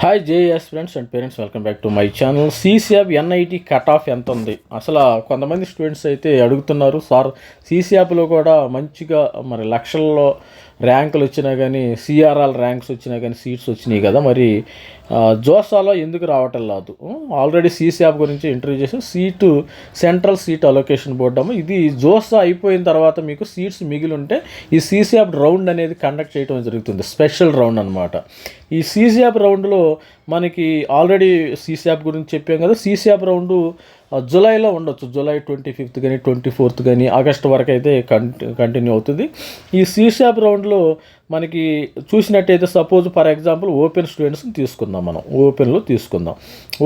Hi JS friends and parents welcome back to my channel CCF NIT cut off ఎంత ఉంది? అసలు కొంతమంది students అయితే అడుగుతున్నారు సార్ సీసీఎఫ్లో కూడా మంచిగా మరి లక్షల్లో ర్యాంకులు వచ్చినా కానీ సిఆర్ఆర్ ర్యాంక్స్ వచ్చినా కానీ సీట్స్ వచ్చినాయి కదా మరి. జోసాలో ఎందుకు రావటం లేదు ఆల్రెడీ సీసీఎఫ్ గురించి ఇంటర్వ్యూ చేసి seat central seat allocation board అమ్మ. ఇది జోసా అయిపోయిన తర్వాత మీకు సీట్స్ మిగిలి ఉంటే ఈ సీసీఎఫ్ రౌండ్ అనేది కండక్ట్ చేయడం జరుగుతుంది. స్పెషల్ రౌండ్ అనమాట ఈ సీసీఎఫ్ రౌండ్లో మనకి ఆల్రెడీ సీసీఎఫ్ గురించి చెప్పాం కదా సీసాప్ రౌండ్ జూలైలో ఉండొచ్చు. జూలై ట్వంటీ ఫిఫ్త్ కానీ ట్వంటీ ఫోర్త్ కానీ ఆగస్ట్ వరకు అయితే కంటి కంటిన్యూ అవుతుంది. ఈ సీసాప్ రౌండ్లో మనకి చూసినట్టయితే సపోజ్ ఫర్ ఎగ్జాంపుల్ ఓపెన్ స్టూడెంట్స్ని తీసుకుందాం మనం. ఓపెన్లో తీసుకుందాం.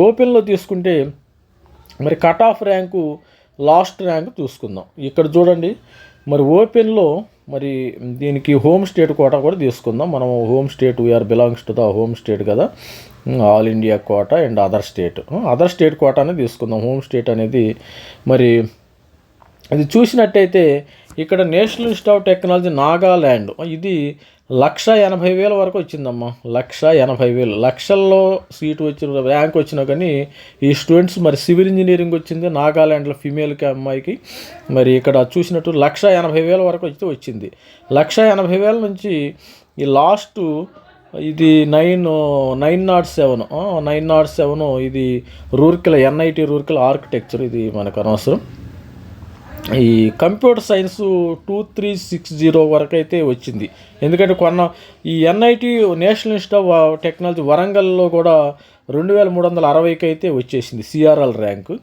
ఓపెన్లో తీసుకుంటే మరి cut off rank last rank చూసుకుందాం. ఇక్కడ చూడండి మరి ఓపెన్లో మరి దీనికి హోమ్ స్టేట్ కోటా కూడా తీసుకుందాం. మనం home state we are belongs to the home state కదా. All India quota and other state. Other state కోటానే తీసుకుందాం. హోమ్ స్టేట్ అనేది మరి ఇది చూసినట్టయితే ఇక్కడ national institute of technology Nagaland ఇది లక్ష ఎనభై వేల వరకు వచ్చిందమ్మా. లక్ష ఎనభై వేలు. లక్షల్లో సీటు వచ్చిన ర్యాంక్ వచ్చినా కానీ ఈ స్టూడెంట్స్ మరి సివిల్ ఇంజనీరింగ్ వచ్చింది. నాగాల్యాండ్లో ఫీమేల్కి అమ్మాయికి మరి ఇక్కడ చూసినట్టు లక్ష ఎనభై వేల వరకు అయితే వచ్చింది. లక్ష ఎనభై వేల నుంచి ఈ లాస్ట్ ఇది nine nine not seven. Nine not seven ఇది రూర్కిల్ ఎన్ఐటి రూర్కిల్ ఆర్కిటెక్చర్ ఇది మనకు అనవసరం. ఈ computer science two three six zero వరకు అయితే వచ్చింది. ఎందుకంటే కొన్న ఈ NIT national institute of technology వరంగల్లో కూడా రెండు వేల మూడు వందల అరవైకి అయితే వచ్చేసింది సిఆర్ఎల్ ర్యాంకు.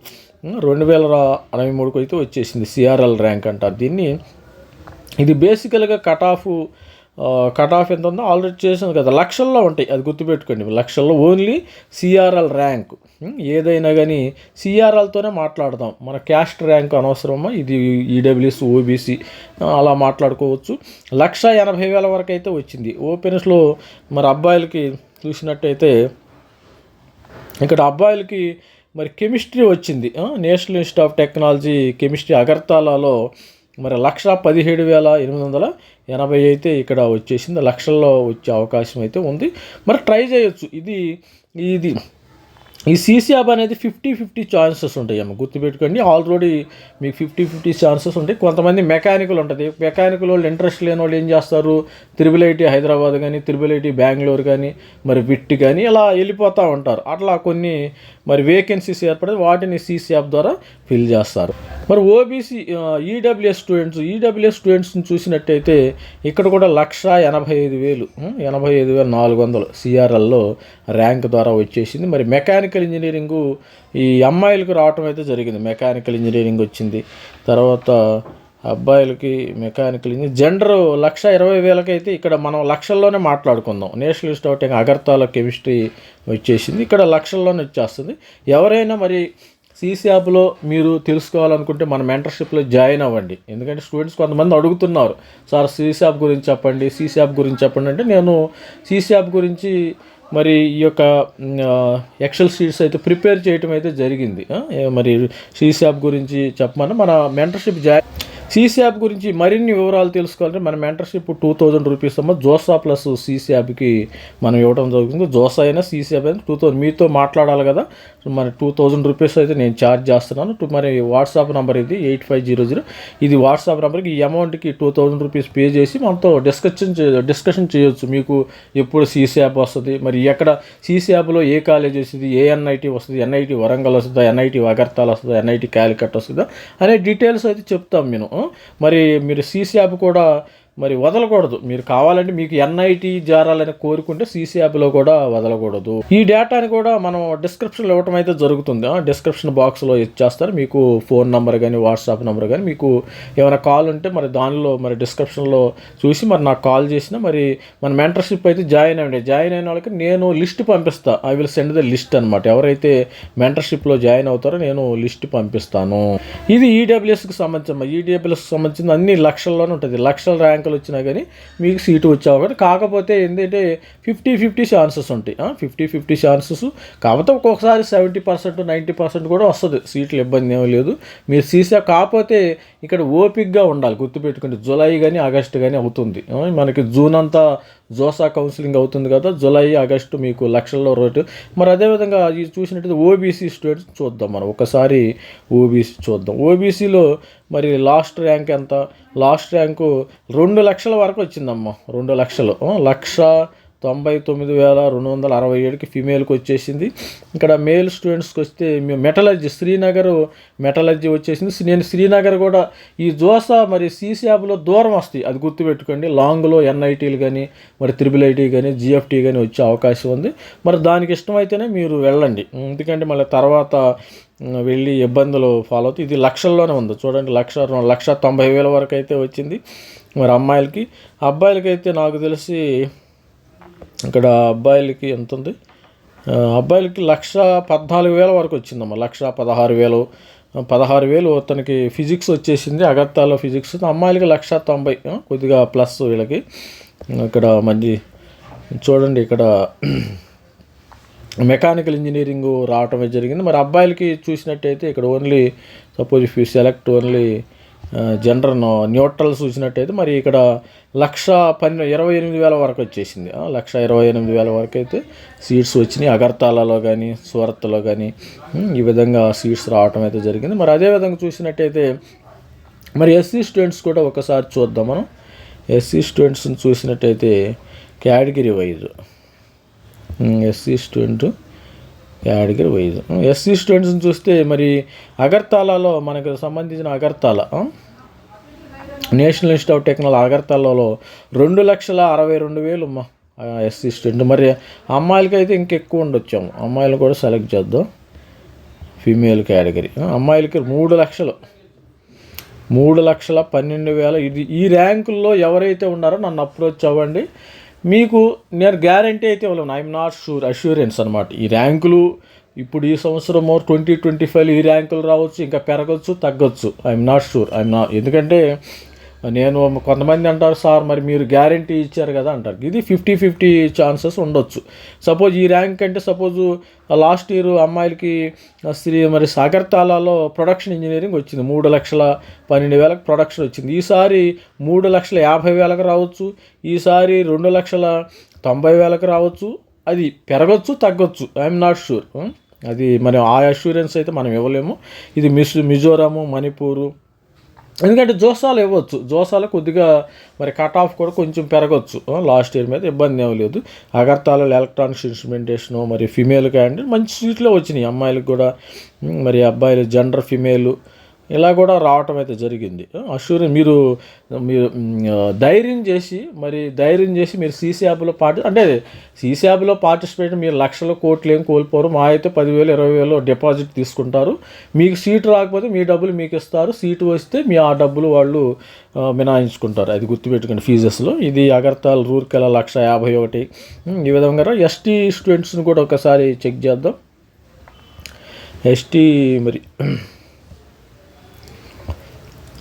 రెండు వేల అరవై మూడుకి అయితే వచ్చేసింది సిఆర్ఎల్ ర్యాంక్ అంటారు దీన్ని. ఇది బేసికల్గా కట్ ఆఫ్ కట్ ఆఫ్ ఎంత ఉందో ఆల్రెడీ చేసాను కదా. లక్షల్లో ఉంటాయి. అది గుర్తుపెట్టుకోండి. లక్షల్లో ఓన్లీ సిఆర్ఎల్ ర్యాంక్ ఏదైనా కానీ సిఆర్ఎల్తోనే మాట్లాడదాం. మన క్యాస్ట్ ర్యాంక్ అనవసరమా? ఇది ఈడబ్ల్యూఎస్ ఓబీసీ అలా మాట్లాడుకోవచ్చు. లక్ష ఎనభై వేల వరకు అయితే వచ్చింది. ఓపెన్స్లో మరి అబ్బాయిలకి చూసినట్టయితే ఇక్కడ అబ్బాయిలకి మరి కెమిస్ట్రీ వచ్చింది. National institute of technology chemistry అగర్తాలలో మరి లక్ష పదిహేడు వేల ఎనిమిది వందల ఎనభై అయితే ఇక్కడ వచ్చేసింది. లక్షల్లో వచ్చే అవకాశం అయితే ఉంది. మరి ట్రై చేయొచ్చు. ఇది ఇది ఈ సీసీఆబ్ అనేది ఫిఫ్టీ ఫిఫ్టీ ఛాన్సెస్ ఉంటాయి అమ్మ. గుర్తుపెట్టుకోండి ఆల్రెడీ మీకు ఫిఫ్టీ ఫిఫ్టీ ఛాన్సెస్ ఉంటాయి. కొంతమంది మెకానికల్ ఉంటుంది. మెకానికల్ వాళ్ళు ఇంట్రెస్ట్ లేని వాళ్ళు ఏం చేస్తారు? త్రిబుల్ ఐటీ హైదరాబాద్ కానీ త్రిబుల్ ఐటీ బెంగళూరు కానీ మరి విట్ కానీ ఇలా వెళ్ళిపోతూ ఉంటారు. అట్లా కొన్ని మరి వేకెన్సీస్ ఏర్పడి వాటిని సీసీ యాప్ ద్వారా ఫిల్ చేస్తారు. మరి ఓబీసీ ఈడబ్ల్యూఎస్ స్టూడెంట్స్ ఈడబ్ల్యూఎస్ స్టూడెంట్స్ని చూసినట్టయితే ఇక్కడ కూడా లక్ష ఎనభై ఐదు వేలు ఎనభై ఐదు వేల నాలుగు వందలు సిఆర్ఎల్లో ర్యాంక్ ద్వారా వచ్చేసింది. మరి మెకానికల్ ఇంజనీరింగు ఈ అమ్మాయిలకు రావటం అయితే జరిగింది. మెకానికల్ ఇంజనీరింగ్ వచ్చింది. తర్వాత అబ్బాయిలకి మెకానికల్ ఇంజనీరింగ్ జెండర్ లక్ష ఇరవై వేలకైతే ఇక్కడ మనం లక్షల్లోనే మాట్లాడుకుందాం. National institute of Agartala chemistry వచ్చేసింది. ఇక్కడ లక్షల్లోనే వచ్చేస్తుంది. ఎవరైనా మరి సీసీఆప్లో మీరు తెలుసుకోవాలనుకుంటే మన మెంటర్షిప్లో జాయిన్ అవ్వండి. ఎందుకంటే స్టూడెంట్స్ కొంతమంది అడుగుతున్నారు సార్ సీసీఆప్ గురించి చెప్పండి సీసీఆప్ గురించి చెప్పండి. అంటే నేను సీసీఆప్ గురించి మరి ఈ యొక్క ఎక్సెల్ షీట్స్ అయితే ప్రిపేర్ చేయటం అయితే జరిగింది. మరి సీసీఆప్ గురించి చెప్పమని మన మెంటర్షిప్ జాయిన్ సీసీఆప్ గురించి మరిన్ని వివరాలు తెలుసుకోవాలంటే మన మెంటర్షిప్ టూ థౌజండ్ రూపీస్ అమ్మ జోసా ప్లస్ సీసీఆప్కి మనం ఇవ్వడం జరుగుతుంది. జోసా అయినా సీసీఆప్ అయినా టూ థౌసండ్ మీతో మాట్లాడాలి కదా. మరి టూ థౌజండ్ రూపీస్ అయితే నేను ఛార్జ్ చేస్తున్నాను. టు- మరి వాట్సాప్ నెంబర్ ఇది ఎయిట్ ఫైవ్ జీరో జీరో. ఇది వాట్సాప్ నెంబర్కి ఈ అమౌంట్కి టూ థౌజండ్ రూపీస్ పే చేసి మనతో డిస్కషన్ డిస్కషన్ చేయొచ్చు. మీకు ఎప్పుడు సీసీ యాప్ వస్తుంది మరి ఎక్కడ సీసీ యాప్లో ఏ కాలేజ్ వస్తుంది ఏ ఎన్ఐటి వస్తుంది ఎన్ఐటి వరంగల్ వస్తుందా ఎన్ఐటి అగర్తాల వస్తుందా ఎన్ఐటి క్యాలికట్ వస్తుందా అనే డీటెయిల్స్ అయితే చెప్తాం నేను. మరి మీరు సీసీ యాప్ కూడా మరి వదలకూడదు. మీరు కావాలంటే మీకు ఎన్ఐటి జారాలని కోరుకుంటే సీసీ యాప్లో కూడా వదలకూడదు. ఈ డేటాని కూడా మనం డిస్క్రిప్షన్లో ఇవ్వటం అయితే జరుగుతుంది. ఆ, డిస్క్రిప్షన్ బాక్స్లో ఇచ్చేస్తారు. మీకు ఫోన్ నెంబర్ కానీ వాట్సాప్ నెంబర్ కానీ మీకు ఏమైనా కాల్ ఉంటే మరి దానిలో మరి డిస్క్రిప్షన్లో చూసి మరి నాకు కాల్ చేసినా మరి మన మెంటర్షిప్ అయితే జాయిన్ అయ్యండి జాయిన్ అయిన వాళ్ళకి నేను లిస్ట్ పంపిస్తా. I will send the list అనమాట ఎవరైతే మెంటర్షిప్లో జాయిన్ అవుతారో నేను లిస్ట్ పంపిస్తాను. ఇది ఈడబ్ల్యూఎస్కి సంబంధించిన ఈడబ్ల్యూఎస్కి సంబంధించిన అన్ని లక్షల్లోనే ఉంటుంది. లక్షల ర్యాంక్ ర్యాంకులు వచ్చినా కానీ మీకు సీటు వచ్చే అవకాశం కాకపోతే ఏంటంటే ఫిఫ్టీ ఫిఫ్టీ ఛాన్సెస్ ఉంటాయి. ఫిఫ్టీ ఫిఫ్టీ ఛాన్సెస్ కాకపోతే ఒక్కొక్కసారి సెవెంటీ పర్సెంట్ నైంటీ పర్సెంట్ కూడా వస్తుంది. సీట్లు ఇబ్బంది ఏమీ లేదు. మీరు సీసా కాకపోతే ఇక్కడ ఓపిక్గా ఉండాలి. గుర్తుపెట్టుకుంటే జూలై కానీ ఆగస్ట్ కానీ అవుతుంది. మనకి జూన్ అంతా జోసా కౌన్సిలింగ్ అవుతుంది కదా జూలై ఆగస్టు మీకు లక్షల్లో రేటు మరి అదేవిధంగా ఇది చూసినట్టయితే ఓబీసీ స్టేట్ చూద్దాం మనం. ఒకసారి ఓబీసీ చూద్దాం. ఓబీసీలో మరి లాస్ట్ ర్యాంక్ ఎంత? లాస్ట్ ర్యాంకు రెండు లక్షల వరకు వచ్చిందమ్మా. రెండు లక్షలు. లక్ష తొంభై తొమ్మిది వేల రెండు వందల అరవై ఏడుకి ఫీమేల్కి వచ్చేసింది. ఇక్కడ మేల్ స్టూడెంట్స్కి వస్తే మెటలర్జీ శ్రీనగర్ మెటలర్జీ వచ్చేసింది. నేను శ్రీనగర్ కూడా ఈ జోసా మరి సీసీఆబ్లో దూరం వస్తాయి. అది గుర్తుపెట్టుకోండి. లాంగ్లో ఎన్ఐటీలు కానీ మరి త్రిబుల్ ఐటీ కానీ జిఎఫ్టీ కానీ వచ్చే అవకాశం ఉంది. మరి దానికి ఇష్టమైతేనే మీరు వెళ్ళండి. ఎందుకంటే మళ్ళీ తర్వాత వెళ్ళి ఇబ్బందులు ఫాలో అవుతాయి. ఇది లక్షల్లోనే ఉంది. చూడండి లక్ష లక్ష తొంభై వేల వరకు అయితే వచ్చింది. మరి అమ్మాయిలకి అబ్బాయిలకైతే నాకు తెలిసి ఇక్కడ అబ్బాయిలకి ఎంత ఉంది అబ్బాయిలకి లక్ష పద్నాలుగు వేల వరకు వచ్చిందమ్మా. లక్ష పదహారు వేలు. పదహారు వేలు అతనికి ఫిజిక్స్ వచ్చేసింది అగత్తాలో ఫిజిక్స్. అమ్మాయిలకి లక్ష తొంభై కొద్దిగా ప్లస్ వీళ్ళకి. ఇక్కడ మంచి చూడండి ఇక్కడ మెకానికల్ ఇంజనీరింగ్ రావటమే జరిగింది. మరి అబ్బాయిలకి చూసినట్టయితే ఇక్కడ only suppose if you select only general neutral చూసినట్టయితే మరి ఇక్కడ లక్ష పన్నె ఇరవై ఎనిమిది వేల వరకు వచ్చేసింది. లక్ష ఇరవై ఎనిమిది వేల వరకు అయితే సీట్స్ వచ్చినాయి. అగర్తాలలో కానీ సూరత్లో కానీ ఈ విధంగా సీట్స్ రావటం అయితే జరిగింది. మరి అదే విధంగా చూసినట్టయితే మరి ఎస్సీ స్టూడెంట్స్ కూడా ఒకసారి చూద్దాం మనం. ఎస్సీ స్టూడెంట్స్ని చూసినట్టయితే కేటగిరీ వైజ్. ఎస్సీ స్టూడెంట్ యాడికి వైజ్ ఎస్సీ స్టూడెంట్స్ని చూస్తే మరి అగర్తాలలో మనకు సంబంధించిన Agartala national institute of technology అగర్తాలలో రెండు లక్షల అరవై రెండు వేలు అమ్మ ఎస్సీ స్టూడెంట్. మరి అమ్మాయిలకి అయితే ఇంకెక్కువ ఉండొచ్చాము. అమ్మాయిలు కూడా సెలెక్ట్ చేద్దాం. Female category. అమ్మాయిలకి మూడు లక్షలు. మూడు లక్షల పన్నెండు వేల. ఇది ఈ ర్యాంకుల్లో ఎవరైతే ఉన్నారో నన్ను అప్రోచ్ అవ్వండి. మీకు నేను గ్యారంటీ అయితే ఇవ్వలేను ఐఎమ్ నాట్ షూర్ అష్యూరెన్స్ అనమాట ఈ ర్యాంకులు ఇప్పుడు ఈ సంవత్సరం ట్వంటీ ట్వంటీ ఫైవ్ ఈ ర్యాంకులు రావచ్చు ఇంకా పెరగచ్చు తగ్గొచ్చు. ఐఎమ్ నాట్ షూర్ ఐఎమ్ నా ఎందుకంటే నేను కొంతమంది అంటారు సార్ మరి మీరు గ్యారంటీ ఇచ్చారు కదా అంటారు. ఇది ఫిఫ్టీ ఫిఫ్టీ ఛాన్సెస్ ఉండొచ్చు. సపోజ్ ఈ ర్యాంక్ అంటే సపోజ్ లాస్ట్ ఇయర్ అమ్మాయిలకి శ్రీ మరి సాగర్తాలలో ప్రొడక్షన్ ఇంజనీరింగ్ వచ్చింది. మూడు లక్షల పన్నెండు వేలకు ప్రొడక్షన్ వచ్చింది. ఈసారి మూడు లక్షల యాభై వేలకు రావచ్చు. ఈసారి రెండు లక్షల తొంభై వేలకు రావచ్చు. అది పెరగచ్చు తగ్గొచ్చు. ఐఎమ్ నాట్ షూర్ అది మనం ఆ అష్యూరెన్స్ అయితే మనం ఇవ్వలేము. ఇది మిస్ మిజోరాము మణిపూరు ఎందుకంటే జోసాలు ఇవ్వచ్చు. జోసాలు కొద్దిగా మరి కట్ ఆఫ్ కూడా కొంచెం పెరగచ్చు. లాస్ట్ ఇయర్ మీద ఇబ్బంది ఏమీ లేదు. అగర్తాలలో ఎలక్ట్రానిక్స్ ఇన్స్ట్రుమెంటేషను మరి ఫిమేల్ క్యాండిడేట్ మంచి సీట్లో వచ్చినాయి. అమ్మాయిలకు కూడా మరి అబ్బాయిలు జెండర్ ఫిమేలు ఇలా కూడా రావటం అయితే జరిగింది. అష్యూరెన్స్ మీరు మీరు ధైర్యం చేసి మరి ధైర్యం చేసి మీరు సీసీ యాప్లో పార్టి అంటే సీసీ యాప్లో పార్టిసిపేట్ మీరు లక్షల కోట్లు ఏం కోల్పోరు. మా అయితే పదివేలు ఇరవై వేలు డిపాజిట్ తీసుకుంటారు. మీకు సీటు రాకపోతే మీ డబ్బులు మీకు ఇస్తారు. సీటు వస్తే మీ ఆ డబ్బులు వాళ్ళు మినాయించుకుంటారు అది గుర్తుపెట్టుకోండి ఫీజెస్లో. ఇది అగర్తాల్ రూర్కెల లక్ష యాభై ఒకటి. ఈ విధంగా ఎస్టీ స్టూడెంట్స్ని కూడా ఒకసారి చెక్ చేద్దాం. ఎస్టీ మరి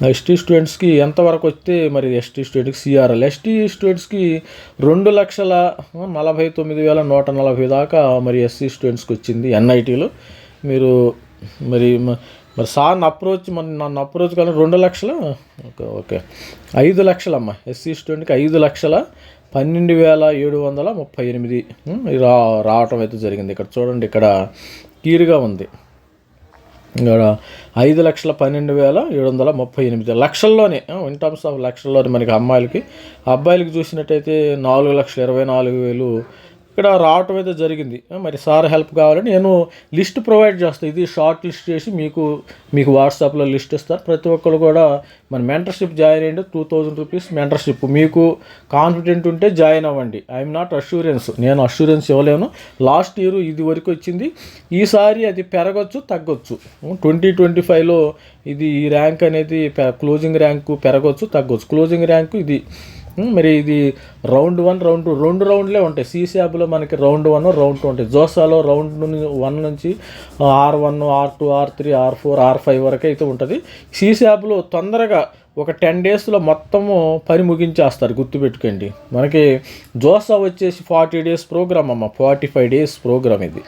ఎస్టీ స్టూడెంట్స్కి ఎంతవరకు వస్తే మరి ఎస్టీ స్టూడెంట్కి సిఆర్ఎల్? ఎస్టీ స్టూడెంట్స్కి రెండు లక్షల నలభై తొమ్మిది వేల నూట నలభై దాకా మరి ఎస్సీ స్టూడెంట్స్కి వచ్చింది ఎన్ఐటీలో. మీరు మరి మ- మరి సార్ని అప్రోచ్ మన నన్ను అప్రోచ్ కానీ రెండు లక్షల? Okay okay. ఐదు లక్షలమ్మ. ఎస్సీ స్టూడెంట్కి ఐదు లక్షల పన్నెండు వేల ఏడు వందల ముప్పై ఎనిమిది. రా రావటం అయితే జరిగింది. ఇక్కడ చూడండి ఇక్కడ క్లియర్గా ఉంది. ఐదు లక్షల పన్నెండు వేల ఏడు వందల ముప్పై ఎనిమిది లక్షల్లోనే. ఇన్ టర్మ్స్ ఆఫ్ లక్షల్లోనే మనకి అమ్మాయిలకి. అబ్బాయిలకి చూసినట్టయితే నాలుగు లక్షల ఇరవై నాలుగు వేలు ఇక్కడ రావటం అయితే జరిగింది. మరి సార్ హెల్ప్ కావాలని నేను లిస్ట్ ప్రొవైడ్ చేస్తాను ఇది షార్ట్ లిస్ట్ చేసి మీకు మీకు వాట్సాప్లో లిస్ట్ ఇస్తారు. ప్రతి ఒక్కరు కూడా మన మెంటర్షిప్ జాయిన్ అయ్యండి. Two thousand rupees mentorship. మీకు కాన్ఫిడెంట్ ఉంటే జాయిన్ అవ్వండి. I'm not assurance. నేను అష్యూరెన్స్ ఇవ్వలేను. లాస్ట్ ఇయర్ ఇది వరకు వచ్చింది. ఈసారి అది పెరగచ్చు తగ్గొచ్చు. ట్వంటీ ట్వంటీ ఫైవ్లో ఇది ఈ ర్యాంక్ అనేది క్లోజింగ్ ర్యాంకు పెరగచ్చు తగ్గొచ్చు. క్లోజింగ్ ర్యాంకు ఇది మరి ఇది రౌండ్ వన్ రౌండ్ టూ రెండు రౌండ్లే ఉంటాయి. సీసీఆబ్లో మనకి రౌండ్ వన్ రౌండ్ టూ ఉంటాయి. జోసాలో రౌండ్ వన్ నుంచి R one R two R three R four R five వరకు అయితే ఉంటుంది. సీసీఆబ్లో తొందరగా ఒక టెన్ డేస్లో మొత్తము పని ముగించేస్తారు గుర్తుపెట్టుకోండి. మనకి జోసా వచ్చేసి ఫార్టీ డేస్ ప్రోగ్రామ్ అమ్మ ఫార్టీ ఫైవ్ డేస్ ప్రోగ్రామ్ ఇది.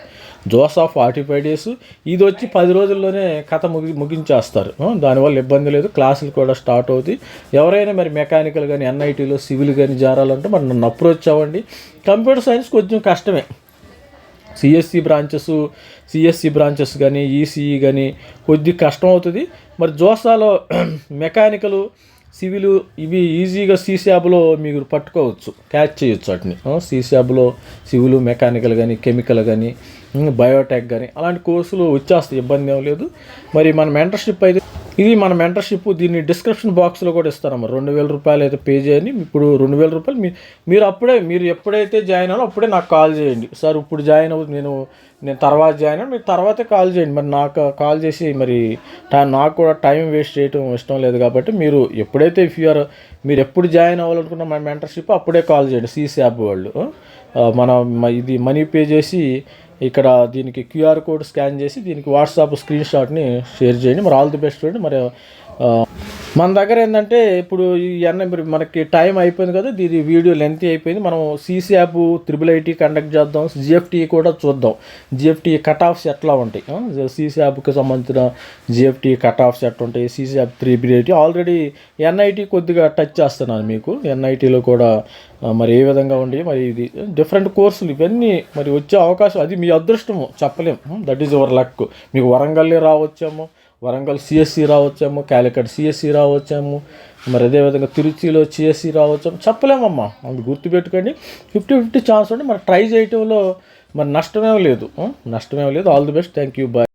జోసాఫ్ ఫార్టీ ఫైవ్ డేస్ ఇది వచ్చి పది రోజుల్లోనే కథ ముగి ముగించేస్తారు. దానివల్ల ఇబ్బంది లేదు. క్లాసులు కూడా స్టార్ట్ అవుతాయి. ఎవరైనా మరి మెకానికల్ కానీ ఎన్ఐటీలో సివిల్ కానీ జారాలంటే మరి నన్ను అప్రోచ్ అవ్వండి. కంప్యూటర్ సైన్స్ కొంచెం కష్టమే. సిఎస్సి బ్రాంచెస్ సిఎస్సి బ్రాంచెస్ కానీ ఈసీఈ కానీ కొద్ది కష్టం అవుతుంది. మరి జోసాలో మెకానికలు సివిలు ఇవి ఈజీగా సీసాబ్లో మీరు పట్టుకోవచ్చు. క్యాచ్ చేయొచ్చు వాటిని. సీసాబ్లో సివిలు మెకానికల్ కానీ కెమికల్ కానీ బయోటెక్ కానీ అలాంటి కోర్సులు వచ్చేస్తాయి ఇబ్బంది ఏం లేదు. మరి మన మెంటర్షిప్ అయితే ఇది మన మెంటర్షిప్ దీన్ని డిస్క్రిప్షన్ బాక్స్లో కూడా ఇస్తారమ్మ. రెండు వేల రూపాయలు అయితే పే చేయండి. ఇప్పుడు రెండు వేల రూపాయలు మీ మీరు అప్పుడే మీరు ఎప్పుడైతే జాయిన్ అవ్వాలో అప్పుడే నాకు కాల్ చేయండి. సార్ ఇప్పుడు జాయిన్ అవ్వదు నేను నేను తర్వాత జాయిన్ అవ్వను మీరు తర్వాతే కాల్ చేయండి. మరి నాకు కాల్ చేసి మరి నాకు కూడా టైం వేస్ట్ చేయడం ఇష్టం లేదు కాబట్టి మీరు ఎప్పుడైతే ఇఫ్ యూఆర్ మీరు ఎప్పుడు జాయిన్ అవ్వాలనుకున్న మన మెంటర్షిప్ అప్పుడే కాల్ చేయండి. సీసీ యాప్ వాళ్ళు. మన ఇది మనీ పే చేసి ఇక్కడ దీనికి క్యూఆర్ కోడ్ స్కాన్ చేసి దీనికి వాట్సాప్ స్క్రీన్ షాట్ని షేర్ చేయండి. మరి ఆల్ ది బెస్ట్ చూడండి. మరి మన దగ్గర ఏంటంటే ఇప్పుడు ఈ ఎన్న మనకి టైం అయిపోయింది కదా దీని వీడియో లెంత్ అయిపోయింది. మనం CC app triple IT conduct చేద్దాం. జిఎఫ్టీ కూడా చూద్దాం. జిఎఫ్టీ కట్ ఆఫ్స్ ఎట్లా ఉంటాయి? సీసీ యాప్కి సంబంధించిన జిఎఫ్టీ కట్ ఆఫ్స్ ఎట్లా ఉంటాయి? CC app triple IT already NIT కొద్దిగా టచ్ చేస్తున్నాను మీకు. ఎన్ఐటీలో కూడా మరి ఏ విధంగా ఉండి మరి ఇది డిఫరెంట్ కోర్సులు ఇవన్నీ మరి వచ్చే అవకాశం అది మీ అదృష్టము. చెప్పలేం. దట్ ఈజ్ యువర్ లక్ మీకు వరంగల్లే రావచ్చేమో. వరంగల్ సిఎస్సి రావచ్చాము క్యాలికట్ సిఎస్సి రావచ్చాము మరి అదేవిధంగా తిరుచిలో సిఎస్సి రావచ్చాము చెప్పలేమమ్మా. అది గుర్తుపెట్టుకోండి ఫిఫ్టీ ఫిఫ్టీ ఛాన్స్ ఉంటే మరి ట్రై చేయటంలో మరి నష్టమేం లేదు. నష్టమేం లేదు. All the best thank you bye